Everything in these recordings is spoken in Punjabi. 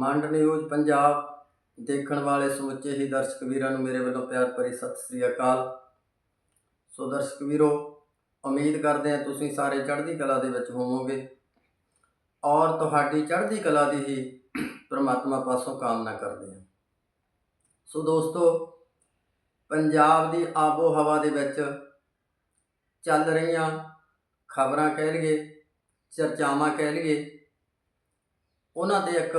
ਮੰਡ ਨਿਊਜ਼ ਪੰਜਾਬ। ਦੇਖਣ ਵਾਲੇ ਸਮੁੱਚੇ ਹੀ ਦਰਸ਼ਕ ਵੀਰਾਂ ਨੂੰ ਮੇਰੇ ਵੱਲੋਂ ਪਿਆਰ ਭਰੀ ਸਤਿ ਸ੍ਰੀ ਅਕਾਲ। ਸੋ ਦਰਸ਼ਕ ਵੀਰੋ, ਉਮੀਦ ਕਰਦੇ ਹਾਂ ਤੁਸੀਂ ਸਾਰੇ ਚੜ੍ਹਦੀ ਕਲਾ ਦੇ ਵਿੱਚ ਹੋਵੋਗੇ। ਔਰ ਤੁਹਾਡੀ ਚੜ੍ਹਦੀ ਕਲਾ ਦੀ ਹੀ ਪ੍ਰਮਾਤਮਾ ਪਾਸੋਂ ਕਾਮਨਾ ਕਰਦੇ ਹਾਂ। ਸੋ ਦੋਸਤੋ, ਪੰਜਾਬ ਦੀ ਆਬੋ ਹਵਾ ਦੇ ਵਿੱਚ ਚੱਲ ਰਹੀਆਂ ਖਬਰਾਂ ਕਹਿ ਲਈਏ, ਚਰਚਾਵਾਂ ਕਹਿ ਲਈਏ, ਉਹਨਾਂ ਦੇ ਇੱਕ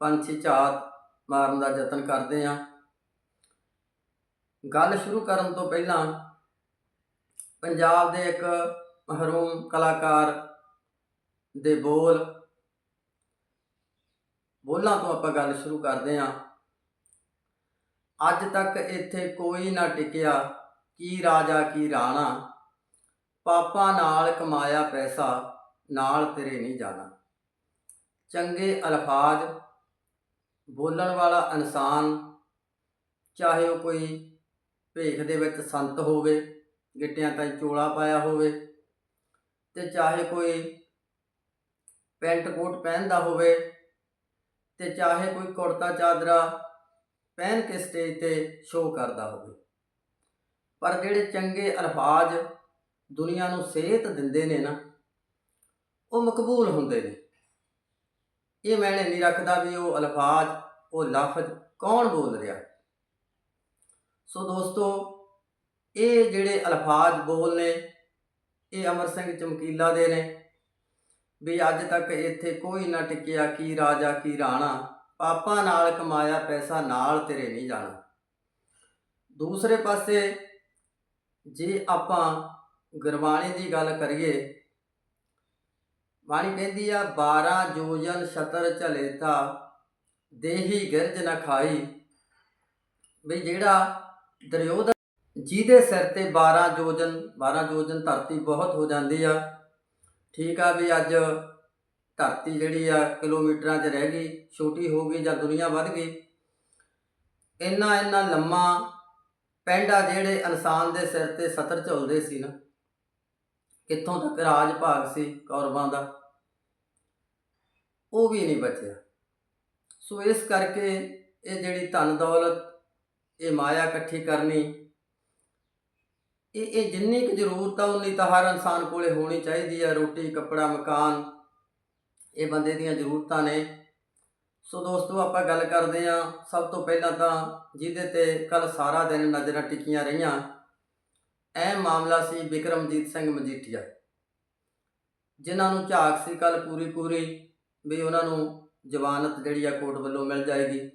ਪੰਛੀ ਝਾਤ ਮਾਰਨ ਦਾ ਯਤਨ ਕਰਦੇ ਹਾਂ। ਗੱਲ ਸ਼ੁਰੂ ਕਰਨ ਤੋਂ ਪਹਿਲਾਂ ਪੰਜਾਬ ਦੇ ਇੱਕ ਮਹਰੂਮ ਕਲਾਕਾਰ ਦੇ ਬੋਲ, ਬੋਲਾਂ ਤੋਂ ਆਪਾਂ ਗੱਲ ਸ਼ੁਰੂ ਕਰਦੇ ਹਾਂ। ਅੱਜ ਤੱਕ ਇੱਥੇ ਕੋਈ ਨਾ ਟਿਕਿਆ ਕੀ ਰਾਜਾ ਕੀ ਰਾਣਾ, ਪਾਪਾ ਨਾਲ ਕਮਾਇਆ ਪੈਸਾ, ਨਾਲ ਤੇਰੇ ਨਹੀਂ ਜਾਣਾ। ਚੰਗੇ ਅਲਫਾਜ਼ ਬੋਲਣ ਵਾਲਾ ਇਨਸਾਨ, ਚਾਹੇ ਉਹ ਕੋਈ ਭੇਖ ਦੇ ਵਿੱਚ ਸੰਤ ਹੋਵੇ, ਗਿੱਟਿਆਂ ਤਾਈਂ ਚੋਲਾ ਪਾਇਆ ਹੋਵੇ ਤੇ ਚਾਹੇ ਕੋਈ ਪੈਂਟ ਕੋਟ ਪਹਿਨਦਾ ਹੋਵੇ ਤੇ ਚਾਹੇ ਕੋਈ ਕੁੜਤਾ ਚਾਦਰਾ ਪਹਿਨ ਕੇ ਸਟੇਜ ਤੇ ਸ਼ੋਅ ਕਰਦਾ ਹੋਵੇ। ਪਰ ਜਿਹੜੇ ਚੰਗੇ ਅਲਫਾਜ਼ ਦੁਨੀਆ ਨੂੰ ਸਿਹਤ ਦਿੰਦੇ ਨੇ ਨਾ, ਉਹ ਮਕਬੂਲ ਹੁੰਦੇ ਨੇ। ਇਹ ਮੈਨੇ ਨਹੀਂ ਰੱਖਦਾ ਵੀ ਉਹ ਅਲਫਾਜ਼, ਉਹ ਲਫ਼ਜ਼ ਕੌਣ ਬੋਲ ਰਿਹਾ। ਸੋ ਦੋਸਤੋ, ਇਹ ਜਿਹੜੇ ਅਲਫਾਜ਼ ਬੋਲ ਨੇ, ਇਹ ਅਮਰ ਸਿੰਘ ਚਮਕੀਲਾ ਦੇ ਨੇ। ਵੀ ਅੱਜ ਤੱਕ ਇੱਥੇ ਕੋਈ ਨਾ ਟਿਕਿਆ ਕੀ ਰਾਜਾ, ਕੀ ਰਾਣਾ, ਪਾਪਾ ਨਾਲ ਕਮਾਇਆ ਪੈਸਾ ਨਾਲ ਤੇਰੇ ਨਹੀਂ ਜਾਣਾ। ਦੂਸਰੇ ਪਾਸੇ, ਜੇ ਆਪਾਂ ਗੁਰਬਾਣੀ ਦੀ ਗੱਲ ਕਰੀਏ ਬਾਣੀ ਕਹਿੰਦੀ ਆ 12 ਜੋਜਨ ਛਤਰ ਝਲੇ ਤਾ ਦੇਹੀ ਗਿਰਜ ਨ ਖਾਈ। ਵੀ ਜਿਹੜਾ ਦਰਯੋਧਨ ਜਿਹਦੇ ਸਿਰ ਤੇ 12 ਜੋਜਨ 12 ਜੋਜਨ ਧਰਤੀ ਬਹੁਤ ਹੋ ਜਾਂਦੀ ਆ। ਠੀਕ ਆ ਵੀ ਅੱਜ ਧਰਤੀ ਜਿਹੜੀ ਆ ਕਿਲੋਮੀਟਰਾਂ 'ਚ ਰਹਿ ਗਈ, ਛੋਟੀ ਹੋ ਗਈ ਜਾਂ ਦੁਨੀਆ ਵੱਧ ਗਈ। ਇੰਨਾ ਇੰਨਾ ਲੰਮਾ ਪੈਂਡਾ ਜਿਹੜੇ ਇਨਸਾਨ ਦੇ ਸਿਰ ਤੇ ਸਤਰ ਝੁਲਦੇ ਸੀ ਨਾ। ਕਿੱਥੋਂ ਤੱਕ ਰਾਜ ਭਾਗ ਸੀ ਕੌਰਵਾਂ ਦਾ। ਉਹ ਵੀ ਨਹੀਂ ਬਚਿਆ। ਸੋ ਇਸ ਕਰਕੇ ਇਹ ਜਿਹੜੀ ਧਨ ਦੌਲਤ, ਇਹ ਮਾਇਆ ਇਕੱਠੀ ਕਰਨੀ, ਇਹ ਇਹ ਜਿੰਨੀ ਕੁ ਜ਼ਰੂਰਤ ਆ, ਉਨੀ ਤਾਂ ਹਰ ਇਨਸਾਨ ਕੋਲੇ ਹੋਣੀ ਚਾਹੀਦੀ ਆ। ਰੋਟੀ, ਕੱਪੜਾ, ਮਕਾਨ, ਇਹ ਬੰਦੇ ਦੀਆਂ ਜ਼ਰੂਰਤਾਂ ਨੇ। ਸੋ ਦੋਸਤੋ, ਆਪਾਂ ਗੱਲ ਕਰਦੇ ਆ ਸਭ ਤੋਂ ਪਹਿਲਾਂ ਤਾਂ ਜਿਹਦੇ ਤੇ ਕੱਲ ਸਾਰਾ ਦਿਨ ਨਜ਼ਰਾਂ ਟਿਕੀਆਂ ਰਹੀਆਂ, ਇਹ ਮਾਮਲਾ ਸੀ ਵਿਕਰਮਜੀਤ ਸਿੰਘ ਮਜੀਠੀਆ। ਜਿਨ੍ਹਾਂ ਨੂੰ ਝਾਕ ਸੀ ਕੱਲ ਪੂਰੀ ਪੂਰੀ ਵੀ ਉਹਨਾਂ ਨੂੰ ਜ਼ਮਾਨਤ ਜਿਹੜੀ ਆ ਕੋਰਟ ਵੱਲੋਂ ਮਿਲ ਜਾਏਗੀ।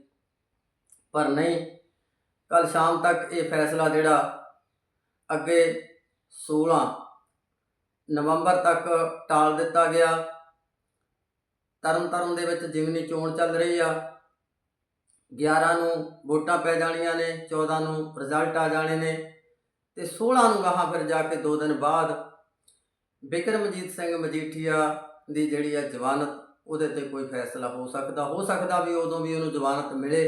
ਪਰ ਨਹੀਂ ਕੱਲ ਸ਼ਾਮ ਤੱਕ ਇਹ ਫੈਸਲਾ ਜਿਹੜਾ ਅੱਗੇ 16 ਨਵੰਬਰ ਤੱਕ ਟਾਲ ਦਿੱਤਾ ਗਿਆ। ਤਰਨਤਾਰਨ ਦੇ ਵਿੱਚ ਜਿਮਨੀ ਚੋਣ ਚੱਲ ਰਹੀ ਆ। 11 ਨੂੰ ਵੋਟਾਂ ਪੈ ਜਾਣੀਆਂ ਨੇ 14 ਨੂੰ ਰਿਜ਼ਲਟ ਆ ਜਾਣੇ ਨੇ ਤੇ 16 ਨੂੰ ਗਾਹਾਂ ਫਿਰ ਜਾ ਕੇ 2 ਦਿਨ ਬਾਅਦ ਬਿਕਰਮਜੀਤ ਸਿੰਘ ਮਜੀਠੀਆ ਦੀ ਜਿਹੜੀ ਆ ਜ਼ਮਾਨਤ ਉਹਦੇ ਤੇ ਕੋਈ ਫੈਸਲਾ ਹੋ ਸਕਦਾ ਹੋ ਸਕਦਾ ਵੀ ਉਦੋਂ ਵੀ ਉਹਨੂੰ ਜ਼ਮਾਨਤ ਮਿਲੇ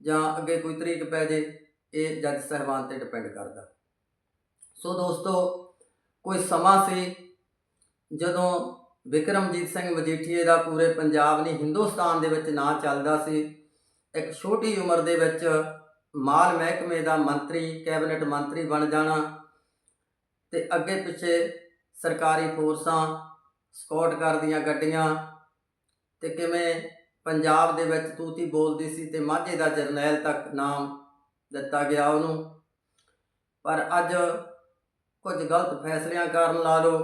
ਜਾਂ ਅੱਗੇ ਕੋਈ ਤਰੀਕ ਪੈ ਜੇ, ਇਹ ਜੱਜ ਸਹਿਬਾਨ ਤੇ ਡਿਪੈਂਡ ਕਰਦਾ। ਸੋ ਦੋਸਤੋ, ਕੋਈ ਸਮਾਂ ਸੀ ਜਦੋਂ ਵਿਕਰਮਜੀਤ ਸਿੰਘ ਮਜੀਠੀਏ ਦਾ ਪੂਰੇ ਪੰਜਾਬ ਨਹੀਂ, ਹਿੰਦੁਸਤਾਨ ਦੇ ਵਿੱਚ ਨਾਂ ਚੱਲਦਾ ਸੀ। ਇੱਕ ਛੋਟੀ ਉਮਰ ਦੇ ਵਿੱਚ ਮਾਲ ਮਹਿਕਮੇ ਦਾ ਮੰਤਰੀ, ਕੈਬਨਿਟ ਮੰਤਰੀ ਬਣ ਜਾਣਾ ਤੇ ਅੱਗੇ ਪਿੱਛੇ ਸਰਕਾਰੀ ਫੋਰਸਾਂ ਸਕਾਟ ਕਰਦੀਆਂ ਗੱਡੀਆਂ ਤੇ ਕਿਵੇਂ ਪੰਜਾਬ ਦੇ ਵਿੱਚ ਤੂਤੀ ਬੋਲਦੀ ਸੀ ਤੇ ਮਾਝੇ ਦਾ ਜਰਨੈਲ ਤੱਕ ਨਾਮ ਦਿੱਤਾ ਗਿਆ ਉਹਨੂੰ। ਪਰ ਅੱਜ ਕੁਝ ਗਲਤ ਫੈਸਲਿਆਂ ਕਾਰਨ ਲਾ ਲਓ,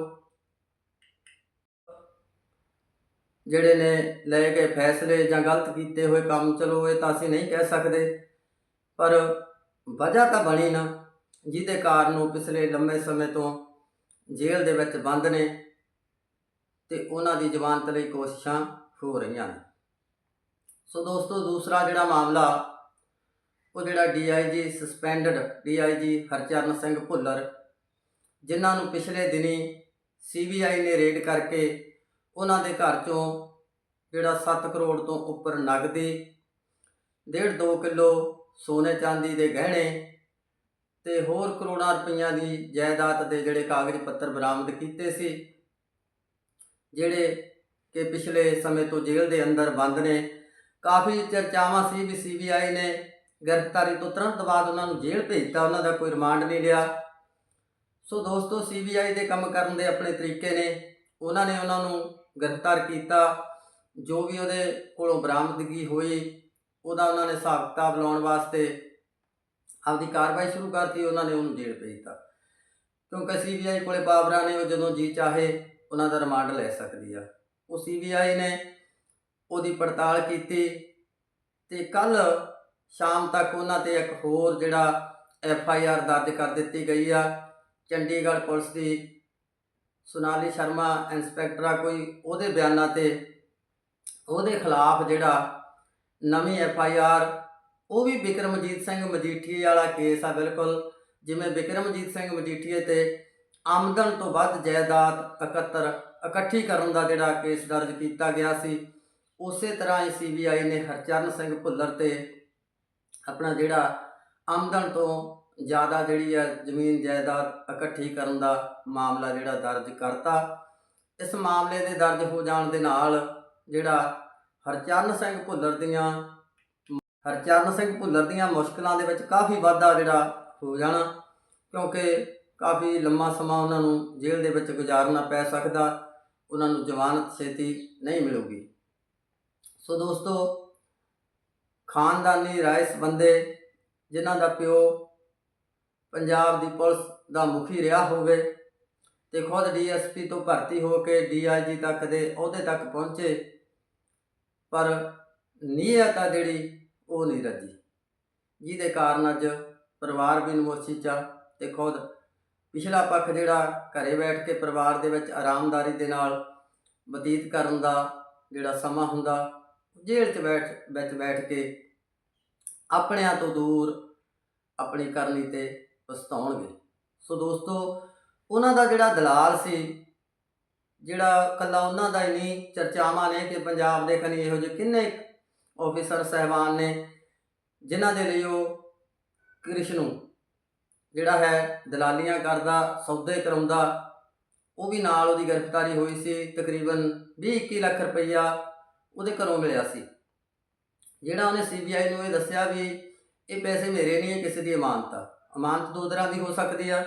ਜਿਹੜੇ ਨੇ ਲਏ ਗਏ ਫੈਸਲੇ ਜਾਂ ਗਲਤ ਕੀਤੇ ਹੋਏ ਕੰਮ, ਚਲੋ ਇਹ ਤਾਂ ਅਸੀਂ ਨਹੀਂ ਕਹਿ ਸਕਦੇ, ਪਰ ਵਜ੍ਹਾ ਤਾਂ ਬਣੀ ਨਾ, ਜਿਹਦੇ ਕਾਰਨ ਉਹ ਪਿਛਲੇ ਲੰਮੇ ਸਮੇਂ ਤੋਂ ਜੇਲ੍ਹ ਦੇ ਵਿੱਚ ਬੰਦ ਨੇ ਤੇ ਉਹਨਾਂ ਦੀ ਜ਼ਮਾਨਤ ਲਈ ਕੋਸ਼ਿਸ਼ਾਂ ਹੋ ਰਹੀਆਂ ਨੇ। ਸੋ ਦੋਸਤੋ, ਦੂਸਰਾ ਜਿਹੜਾ ਮਾਮਲਾ, ਉਹ ਜਿਹੜਾ DIG suspended DIG Harcharan Singh Bhullar, ਜਿਨ੍ਹਾਂ ਨੂੰ ਪਿਛਲੇ ਦਿਨੀ ਸੀਬੀਆਈ ਨੇ ਰੇਡ ਕਰਕੇ ਉਹਨਾਂ ਦੇ ਘਰ ਚੋਂ ਜਿਹੜਾ 7 ਕਰੋੜ ਤੋਂ ਉੱਪਰ ਨਗਦੀ 1.5 2 ਕਿਲੋ ਸੋਨੇ ਚਾਂਦੀ ਦੇ ਗਹਿਣੇ ਤੇ ਹੋਰ ਕਰੋੜਾਂ ਰੁਪਈਆਂ ਦੀ ਜਾਇਦਾਦ ਦੇ ਜਿਹੜੇ ਕਾਗਜ਼ ਪੱਤਰ ਬਰਾਮਦ ਕੀਤੇ ਸੀ, ਜਿਹੜੇ ਕਿ ਪਿਛਲੇ ਸਮੇਂ ਤੋਂ ਜੇਲ੍ਹ ਦੇ ਅੰਦਰ ਬੰਦ ਨੇ। ਕਾਫੀ ਚਰਚਾਵਾਂ ਸੀ ਵੀ ਸੀਬੀਆਈ ਨੇ ਗ੍ਰਿਫਤਾਰੀ ਤੋਂ ਤੁਰੰਤ ਬਾਅਦ ਉਹਨਾਂ ਨੂੰ ਜੇਲ੍ਹ ਭੇਜਤਾ, ਉਹਨਾਂ ਦਾ ਕੋਈ ਰਿਮਾਂਡ ਨਹੀਂ ਲਿਆ। ਸੋ ਦੋਸਤੋ ਸੀਬੀਆਈ ਦੇ ਕੰਮ ਕਰਨ ਦੇ ਆਪਣੇ ਤਰੀਕੇ ਨੇ। ਉਹਨਾਂ ਨੇ ਉਹਨਾਂ ਨੂੰ ਗ੍ਰਿਫਤਾਰ ਕੀਤਾ, ਜੋ ਵੀ ਉਹਦੇ ਕੋਲੋਂ ਬਰਾਮਦਗੀ ਹੋਈ, ਉਹਦਾ ਉਹਨਾਂ ਨੇ ਹਿਸਾਬ ਕਿਤਾਬ ਲਾਉਣ ਵਾਸਤੇ ਆਪਦੀ ਕਾਰਵਾਈ ਸ਼ੁਰੂ ਕਰਤੀ, ਉਹਨਾਂ ਨੇ ਉਹਨੂੰ ਜੇਲ੍ਹ ਭੇਜਤਾ। ਕਿਉਂਕਿ ਸੀਬੀਆਈ ਕੋਲੇ ਪਾਵਰਾਂ ਨੇ ਉਹ ਜਦੋਂ ਜੀ ਚਾਹੇ, ਉਹਨਾਂ ਦਾ ਰਿਮਾਂਡ ਲੈ ਸਕਦੀ ਆ। ਉਹ ਸੀਬੀਆਈ ਨੇ, ਉਹਦੀ ਪੜਤਾਲ ਕੀਤੀ ਤੇ ਕੱਲ ਸ਼ਾਮ ਤੱਕ ਉਹਨਾਂ ਤੇ ਇੱਕ ਹੋਰ ਜਿਹੜਾ ਐਫ ਆਈ ਆਰ ਦਰਜ ਕਰ ਦਿੱਤੀ ਗਈ ਆ। ਚੰਡੀਗੜ੍ਹ ਪੁਲਿਸ ਦੀ ਸੁਨਾਲੀ ਸ਼ਰਮਾ ਇੰਸਪੈਕਟਰ ਆ ਕੋਈ, ਉਹਦੇ ਬਿਆਨਾਂ ਤੇ ਉਹਦੇ ਖਿਲਾਫ ਜਿਹੜਾ ਨਵੀਂ ਐਫ ਆਈ ਆਰ, ਉਹ ਵੀ ਬਿਕਰਮਜੀਤ ਸਿੰਘ ਮਜੀਠੀਏ ਵਾਲਾ ਕੇਸ ਆ ਬਿਲਕੁਲ, ਜਿਵੇਂ ਬਿਕਰਮਜੀਤ ਸਿੰਘ ਮਜੀਠੀਏ ਤੇ ਆਮਦਨ ਤੋਂ ਵੱਧ ਜਾਇਦਾਦ ਇਕੱਤਰ ਇਕੱਠੀ ਕਰਨ ਦਾ ਜਿਹੜਾ ਕੇਸ ਦਰਜ ਕੀਤਾ ਗਿਆ ਸੀ, ਉਸੇ ਤਰ੍ਹਾਂ ਹੀ ਸੀਬੀਆਈ ਨੇ ਹਰਚਰਨ ਸਿੰਘ ਭੁੱਲਰ ਤੇ ਆਪਣਾ ਜਿਹੜਾ ਆਮਦਨ ਤੋਂ ਜ਼ਿਆਦਾ ਜਿਹੜੀ ਹੈ ਜ਼ਮੀਨ ਜਾਇਦਾਦ ਇਕੱਠੀ ਕਰਨ ਦਾ ਮਾਮਲਾ ਜਿਹੜਾ ਦਰਜ ਕਰਤਾ। ਇਸ ਮਾਮਲੇ ਦੇ ਦਰਜ ਹੋ ਜਾਣ ਦੇ ਨਾਲ ਜਿਹੜਾ ਹਰਚਰਨ ਸਿੰਘ ਭੁੱਲਰ ਦੀਆਂ ਹਰਚਰਨ ਸਿੰਘ ਭੁੱਲਰ ਦੀਆਂ ਮੁਸ਼ਕਲਾਂ ਦੇ ਵਿੱਚ ਕਾਫੀ ਵਾਧਾ ਜਿਹੜਾ ਹੋ ਜਾਣਾ, ਕਿਉਂਕਿ ਕਾਫੀ ਲੰਮਾ ਸਮਾਂ ਉਹਨਾਂ ਨੂੰ ਜੇਲ੍ਹ ਦੇ ਵਿੱਚ ਗੁਜ਼ਾਰਨਾ ਪੈ ਸਕਦਾ। ਉਹਨਾਂ ਨੂੰ ਜ਼ਮਾਨਤ ਛੇਤੀ ਨਹੀਂ ਮਿਲੂਗੀ। ਸੋ ਦੋਸਤੋ, ਖਾਨਦਾਨੀ ਰਾਇਸ ਬੰਦੇ ਜਿਨ੍ਹਾਂ ਦਾ ਪਿਓ ਪੰਜਾਬ ਦੀ ਪੁਲਿਸ ਦਾ ਮੁਖੀ ਰਿਹਾ ਹੋਵੇ ਤੇ ਖੁਦ ਡੀਐਸਪੀ ਤੋਂ ਭਰਤੀ ਹੋ ਕੇ ਡੀਆਈਜੀ ਤੱਕ ਦੇ ਅਹੁਦੇ ਤੱਕ ਪਹੁੰਚੇ, ਪਰ ਨੀਅਤ ਆ ਜਿਹੜੀ ਉਹ ਨਹੀਂ ਰੱਜੀ। ਜਿਹਦੇ ਕਾਰਨ ਅੱਜ ਪਰਿਵਾਰ ਵੀ ਨਮੋਸ਼ੀ ਚ ਆ ਤੇ ਖੁਦ ਪਿਛਲਾ ਪੱਖ ਜਿਹੜਾ ਘਰੇ ਬੈਠ ਕੇ ਪਰਿਵਾਰ ਦੇ ਵਿੱਚ ਆਰਾਮਦਾਰੀ ਦੇ ਨਾਲ ਬਤੀਤ ਕਰਨ ਦਾ ਜਿਹੜਾ ਸਮਾਂ ਹੁੰਦਾ, ਜੇਲ੍ਹ 'ਚ ਬੈਠ, ਵਿੱਚ ਬੈਠ ਕੇ ਆਪਣਿਆਂ ਤੋਂ ਦੂਰ ਆਪਣੀ ਕਰਨੀ ਤੇ ਪਛਤਾਉਣਗੇ। ਸੋ ਦੋਸਤੋ, ਉਹਨਾਂ ਦਾ ਜਿਹੜਾ ਦਲਾਲ ਸੀ, ਜਿਹੜਾ ਕੱਲਾ ਉਹਨਾਂ ਦਾ ਹੀ ਨਹੀਂ, ਚਰਚਾਵਾਂ ਨੇ ਕਿ ਪੰਜਾਬ ਦੇ ਕਨੀ ਇਹੋ ਜਿਹੇ ਕਿੰਨੇ ਆਫੀਸਰ ਸਹਿਬਾਨ ਨੇ, ਜਿਨ੍ਹਾਂ ਦੇ ਲਈ ਉਹ ਕ੍ਰਿਸ਼ਨੂ ਜਿਹੜਾ ਹੈ ਦਲਾਲੀਆਂ ਕਰਦਾ, ਸੌਦੇ ਕਰਾਉਂਦਾ, ਉਹ ਵੀ ਨਾਲ ਉਹਦੀ ਗ੍ਰਿਫਤਾਰੀ ਹੋਈ ਸੀ, ਤਕਰੀਬਨ 20-21 ਲੱਖ ਰੁਪਈਆ ਉਹਦੇ ਘਰੋਂ ਮਿਲਿਆ ਸੀ। ਜਿਹੜਾ ਉਹਨੇ ਸੀਬੀਆਈ ਨੂੰ ਇਹ ਦੱਸਿਆ ਵੀ ਇਹ ਪੈਸੇ ਮੇਰੇ ਨਹੀਂ, ਇਹ ਕਿਸੇ ਦੀ ਅਮਾਨਤ ਆ। ਅਮਾਨਤ ਦੋ ਤਰ੍ਹਾਂ ਦੀ ਹੋ ਸਕਦੀ ਆ।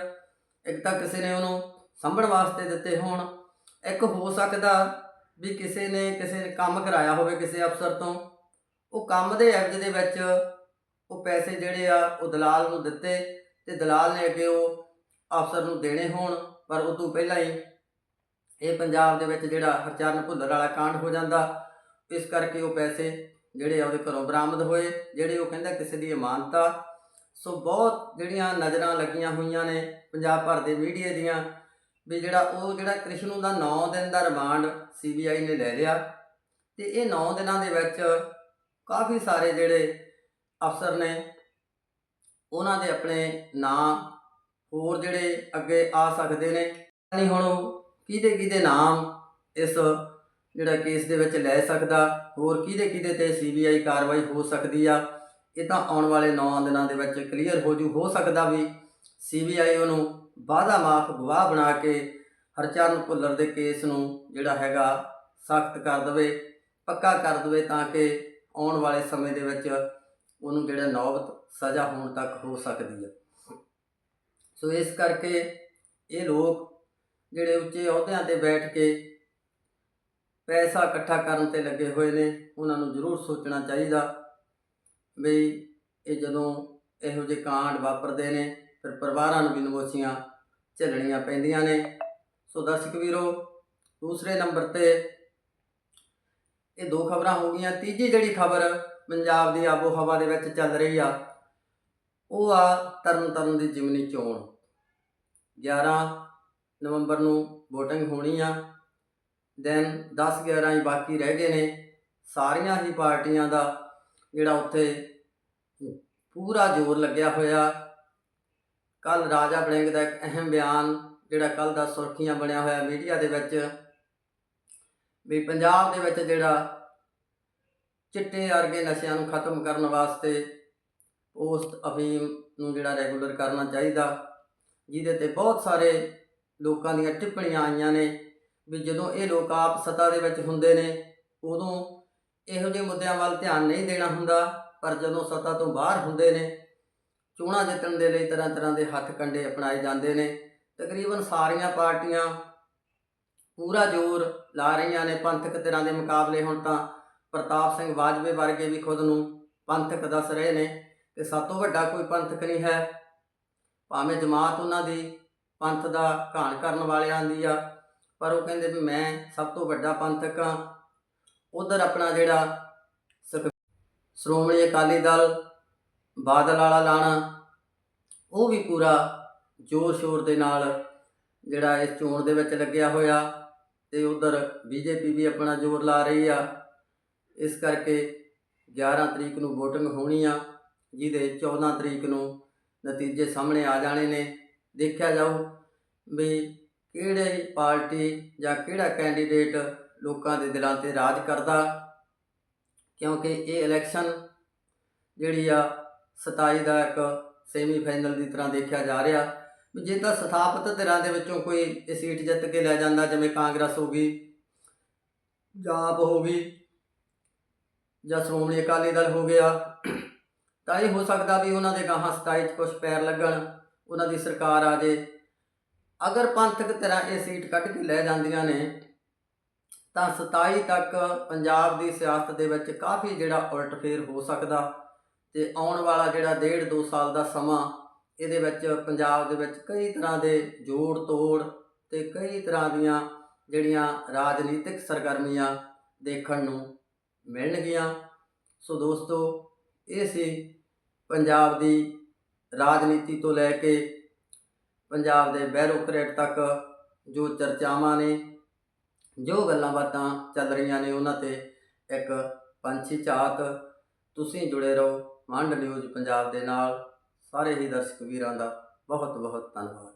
ਇੱਕ ਤਾਂ ਕਿਸੇ ਨੇ ਉਹਨੂੰ ਸੰਭਣ ਵਾਸਤੇ ਦਿੱਤੇ ਹੋਣ। ਇੱਕ ਹੋ ਸਕਦਾ ਵੀ ਕਿਸੇ ਨੇ ਕਿਸੇ ਨੇ ਕੰਮ ਕਰਾਇਆ ਹੋਵੇ ਕਿਸੇ ਅਫਸਰ ਤੋਂ। ਉਹ ਕੰਮ ਦੇ ਐਵਜ ਦੇ ਵਿੱਚ ਉਹ ਪੈਸੇ ਜਿਹੜੇ ਆ, ਉਹ ਦਲਾਲ ਨੂੰ ਦਿੱਤੇ। ਤੇ ਦਲਾਲ ਨੇ ਅੱਗੇ ਉਹ ਅਫਸਰ ਨੂੰ ਦੇਣੇ ਹੋਣ, ਪਰ ਉਹ ਤੋਂ ਪਹਿਲਾਂ ਹੀ ਇਹ ਪੰਜਾਬ ਦੇ ਵਿੱਚ ਜਿਹੜਾ ਹਰਚਰਨ ਭੁੱਲਰ ਵਾਲਾ ਕਾਂਡ ਹੋ ਜਾਂਦਾ, ਇਸ ਕਰਕੇ ਉਹ ਪੈਸੇ ਜਿਹੜੇ ਉਹਦੇ ਘਰੋਂ ਬਰਾਮਦ ਹੋਏ, ਜਿਹੜੇ ਉਹ ਕਹਿੰਦਾ ਕਿਸੇ ਦੀ ਅਮਾਨਤ। ਸੋ ਬਹੁਤ ਜਿਹੜੀਆਂ ਨਜ਼ਰਾਂ ਲੱਗੀਆਂ ਹੋਈਆਂ ਨੇ ਪੰਜਾਬ ਭਰ ਦੇ ਮੀਡੀਆ ਦੀਆਂ, ਵੀ ਜਿਹੜਾ ਉਹ ਜਿਹੜਾ ਕ੍ਰਿਸ਼ਨੂ ਦਾ 9 ਦਿਨ ਦਾ ਰਿਮਾਂਡ ਸੀਬੀਆਈ ਨੇ ਲੈ ਲਿਆ। ਤੇ ਇਹ 9 ਦਿਨਾਂ ਦੇ ਵਿੱਚ ਕਾਫੀ ਸਾਰੇ ਜਿਹੜੇ ਅਫਸਰ ਨੇ ਉਹਨਾਂ ਦੇ ਆਪਣੇ ਨਾਂ ਹੋਰ ਜਿਹੜੇ ਅੱਗੇ ਆ ਸਕਦੇ ਨੇ। ਨਹੀਂ ਹੁਣ ਉਹ ਕਿਹਦੇ ਕਿਹਦੇ ਨਾਮ ਇਸ ਜਿਹੜਾ ਕੇਸ ਦੇ ਵਿੱਚ ਲੈ ਸਕਦਾ, ਹੋਰ ਕਿਹਦੇ ਕਿਹਦੇ ਤੇ ਸੀਬੀਆਈ ਕਾਰਵਾਈ ਹੋ ਸਕਦੀ ਆ। ਇਹ ਤਾਂ ਆਉਣ ਵਾਲੇ 9 ਦਿਨਾਂ ਦੇ ਵਿੱਚ ਕਲੀਅਰ ਹੋ ਜੂ, ਹੋ ਸਕਦਾ ਵੀ ਸੀਬੀਆਈ ਉਹਨੂੰ ਵਾਅਦਾ ਮਾਫ ਗਵਾਹ ਬਣਾ ਕੇ ਹਰਚਰਨ ਭੁੱਲਰ ਦੇ ਕੇਸ ਨੂੰ ਜਿਹੜਾ ਹੈਗਾ ਸਖਤ ਕਰ ਦਵੇ, ਪੱਕਾ ਕਰ ਦਵੇ ਤਾਂ ਕਿ ਆਉਣ ਵਾਲੇ ਸਮੇਂ ਦੇ ਵਿੱਚ ਉਹਨੂੰ ਜਿਹੜਾ ਨੌਬਤ ਸਜ਼ਾ ਹੋਣ ਤੱਕ ਹੋ ਸਕਦੀ ਹੈ ਸੋ ਇਸ ਕਰਕੇ ਇਹ ਲੋਕ ਜਿਹੜੇ ਉੱਚੇ ਅਹੁਦਿਆਂ ਤੇ ਬੈਠ ਕੇ ਪੈਸਾ ਇਕੱਠਾ ਕਰਨ ਤੇ ਲੱਗੇ ਹੋਏ ਨੇ, ਉਹਨਾਂ ਨੂੰ ਜ਼ਰੂਰ ਸੋਚਣਾ ਚਾਹੀਦਾ ਵੀ ਇਹ ਜਦੋਂ ਇਹੋ ਜਿਹੇ ਕਾਂਡ ਵਾਪਰਦੇ ਨੇ, ਫਿਰ ਪਰਿਵਾਰਾਂ ਨੂੰ ਵੀ ਨਮੋਸ਼ੀਆਂ ਝੱਲਣੀਆਂ ਪੈਂਦੀਆਂ ਨੇ। ਸੋ ਦਰਸ਼ਕ ਵੀਰੋ, ਦੂਸਰੇ ਨੰਬਰ ਤੇ ਇਹ ਦੋ ਖਬਰਾਂ ਹੋ ਗਈਆਂ। ਤੀਜੀ ਜਿਹੜੀ ਖਬਰ ਪੰਜਾਬ ਦੀ ਆਬੋ ਹਵਾ ਦੇ ਵਿੱਚ ਚੱਲ ਰਹੀ ਆ ਉਹ ਆ ਤਰਨ ਤਾਰਨ ਦੀ ਜਿਮਨੀ ਚੋਣ। 11 ਨਵੰਬਰ ਨੂੰ VOTING ਹੋਣੀ ਆ। ਦੈਨ 10 11 ਹੀ ਬਾਕੀ ਰਹਿ ਗਏ ਨੇ। ਸਾਰੀਆਂ ਹੀ ਪਾਰਟੀਆਂ ਦਾ ਜਿਹੜਾ ਉੱਥੇ ਪੂਰਾ ਜ਼ੋਰ ਲੱਗਿਆ ਹੋਇਆ। ਕੱਲ ਰਾਜਾ ਬੜਿੰਗ ਦਾ ਇੱਕ ਅਹਿਮ ਬਿਆਨ ਜਿਹੜਾ ਕੱਲ ਦਾ ਸੁਰਖੀਆਂ ਬਣਿਆ ਹੋਇਆ ਮੀਡੀਆ ਦੇ ਵਿੱਚ। ਵੀ ਪੰਜਾਬ ਦੇ ਵਿੱਚ ਜਿਹੜਾ ਚਿੱਟੇ ਵਰਗੇ ਨਸ਼ਿਆਂ ਨੂੰ ਖਤਮ ਕਰਨ ਵਾਸਤੇ ਉਸ ਅਫੀਮ ਨੂੰ ਜਿਹੜਾ ਰੈਗੂਲਰ ਕਰਨਾ ਚਾਹੀਦਾ। ਜਿਹਦੇ ਤੇ ਬਹੁਤ ਸਾਰੇ ਲੋਕਾਂ ਦੀਆਂ ਟਿੱਪਣੀਆਂ ਆਈਆਂ ਨੇ ਵੀ ਜਦੋਂ ਇਹ ਲੋਕ ਆਪ ਸੱਤਾ ਦੇ ਵਿੱਚ ਹੁੰਦੇ ਨੇ, ਉਦੋਂ ਇਹੋ ਜਿਹੇ ਮੁੱਦਿਆਂ ਵੱਲ ਧਿਆਨ ਨਹੀਂ ਦੇਣਾ ਹੁੰਦਾ। ਪਰ ਜਦੋਂ ਸੱਤਾ ਤੋਂ ਬਾਹਰ ਹੁੰਦੇ ਨੇ, ਚੋਣਾਂ ਜਿੱਤਣ ਦੇ ਲਈ ਤਰ੍ਹਾਂ ਤਰ੍ਹਾਂ ਦੇ ਹੱਥ ਕੰਡੇ ਅਪਣਾਏ ਜਾਂਦੇ ਨੇ। ਤਕਰੀਬਨ ਸਾਰੀਆਂ ਪਾਰਟੀਆਂ ਪੂਰਾ ਜ਼ੋਰ ਲਾ ਰਹੀਆਂ ਨੇ। ਪੰਥਕ ਧਿਰਾਂ ਦੇ ਮੁਕਾਬਲੇ ਹੁਣ ਤਾਂ ਪ੍ਰਤਾਪ ਸਿੰਘ ਬਾਜਵੇ ਵਰਗੇ ਵੀ ਖੁਦ ਨੂੰ ਪੰਥਕ ਦੱਸ ਰਹੇ ਨੇ। ਕਿ ਸਭ ਤੋਂ ਵੱਡਾ ਕੋਈ ਪੰਥਕ ਨਹੀਂ ਹੈ। ਭਾਵੇਂ ਜਮਾਤ ਉਹਨਾਂ ਦੀ ਪੰਥ ਦਾ ਘਾਣ ਕਰਨ ਵਾਲਿਆਂ ਦੀ ਆ, ਪਰ ਉਹ ਕਹਿੰਦੇ ਵੀ ਮੈਂ ਸਭ ਤੋਂ ਵੱਡਾ ਪੰਥਕ ਆ ਉਧਰ ਆਪਣਾ ਜਿਹੜਾ ਸੁਖ- ਸ਼੍ਰੋਮਣੀ ਅਕਾਲੀ ਦਲ, ਬਾਦਲ ਵਾਲਾ ਲਾਣਾ, ਉਹ ਵੀ ਪੂਰਾ ਜ਼ੋਰ ਸ਼ੋਰ ਦੇ ਨਾਲ ਜਿਹੜਾ ਇਸ ਚੋਣ ਦੇ ਵਿੱਚ ਲੱਗਿਆ ਹੋਇਆ ਤੇ ਉਧਰ ਬੀਜੇਪੀ ਵੀ ਆਪਣਾ ਜ਼ੋਰ ਲਾ ਰਹੀ ਆ। ਇਸ ਕਰਕੇ 11 ਤਰੀਕ ਨੂੰ VOTING ਹੋਣੀ ਆ। ਜਿਹਦੇ 14 ਤਰੀਕ ਨੂੰ ਨਤੀਜੇ ਸਾਹਮਣੇ ਆ ਜਾਣੇ ਨੇ। ਦੇਖਿਆ ਜਾਊ ਵੀ ਕਿਹੜੇ ਪਾਰਟੀ ਜਾਂ ਕਿਹੜਾ ਕੈਂਡੀਡੇਟ ਲੋਕਾਂ ਦੇ ਦਿਲਾਂ ਤੇ ਰਾਜ ਕਰਦਾ, ਕਿਉਂਕਿ ਇਹ ਇਲੈਕਸ਼ਨ ਜਿਹੜੀ ਆ 27 ਦਾ ਇੱਕ ਸੈਮੀਫਾਈਨਲ ਦੀ ਤਰ੍ਹਾਂ ਦੇਖਿਆ ਜਾ ਰਿਹਾ। ਵੀ ਜੇ ਤਾਂ ਸਥਾਪਿਤ ਧਿਰਾਂ ਦੇ ਵਿੱਚੋਂ ਕੋਈ ਇਹ ਸੀਟ ਜਿੱਤ ਕੇ ਲੈ ਜਾਂਦਾ, ਜਿਵੇਂ ਕਾਂਗਰਸ ਹੋ ਗਈ ਜਾਂ ਹੋ ਗਈ ਜਾਂ ਸ਼੍ਰੋਮਣੀ ਅਕਾਲੀ ਦਲ ਹੋ ਗਿਆ ਤਾਂ ਇਹ ਹੋ ਸਕਦਾ ਵੀ ਉਹਨਾਂ ਦੇ ਗਾਹਾਂ 27 ਚ ਕੁਝ ਪੈਰ ਲੱਗਣ, ਉਹਨਾਂ ਦੀ ਸਰਕਾਰ ਆ ਜੇ। ਅਗਰ ਪੰਥਕ ਤਰ੍ਹਾਂ ਇਹ ਸੀਟ ਕੱਢ ਕੇ ਲੈ ਜਾਂਦੀਆਂ ਨੇ, ਤਾਂ 27 ਤੱਕ ਪੰਜਾਬ ਦੀ ਸਿਆਸਤ ਦੇ ਵਿੱਚ ਕਾਫੀ ਜਿਹੜਾ ਉਲਟਫੇਰ ਹੋ ਸਕਦਾ ਤੇ ਆਉਣ ਵਾਲਾ ਜਿਹੜਾ ਡੇਢ ਦੋ ਸਾਲ ਦਾ ਸਮਾਂ, ਇਹਦੇ ਵਿੱਚ ਪੰਜਾਬ ਦੇ ਵਿੱਚ ਕਈ ਤਰ੍ਹਾਂ ਦੇ ਜੋੜ ਤੋੜ ਤੇ ਕਈ ਤਰ੍ਹਾਂ ਦੀਆਂ ਜਿਹੜੀਆਂ ਰਾਜਨੀਤਿਕ ਸਰਗਰਮੀਆਂ ਦੇਖਣ ਨੂੰ ਮਿਲਣਗੀਆਂ। ਸੋ ਦੋਸਤੋ, ਇਹ ਸੀ ਪੰਜਾਬ ਦੀ ਰਾਜਨੀਤੀ ਤੋਂ ਲੈ ਕੇ ਪੰਜਾਬ ਦੇ ਬੈਰੋਕਰੇਟ ਤੱਕ ਜੋ ਚਰਚਾਵਾਂ ਨੇ, ਜੋ ਗੱਲਾਂ ਬਾਤਾਂ ਚੱਲ ਰਹੀਆਂ ਨੇ ਉਹਨਾਂ ਤੇ ਇੱਕ ਪੰਛੀ ਝਾਤ ਤੁਸੀਂ ਜੁੜੇ ਰਹੋ ਮੰਡ ਨਿਊਜ਼ ਪੰਜਾਬ ਦੇ ਨਾਲ। ਸਾਰੇ ਹੀ ਦਰਸ਼ਕ ਵੀਰਾਂ ਦਾ ਬਹੁਤ ਬਹੁਤ ਧੰਨਵਾਦ।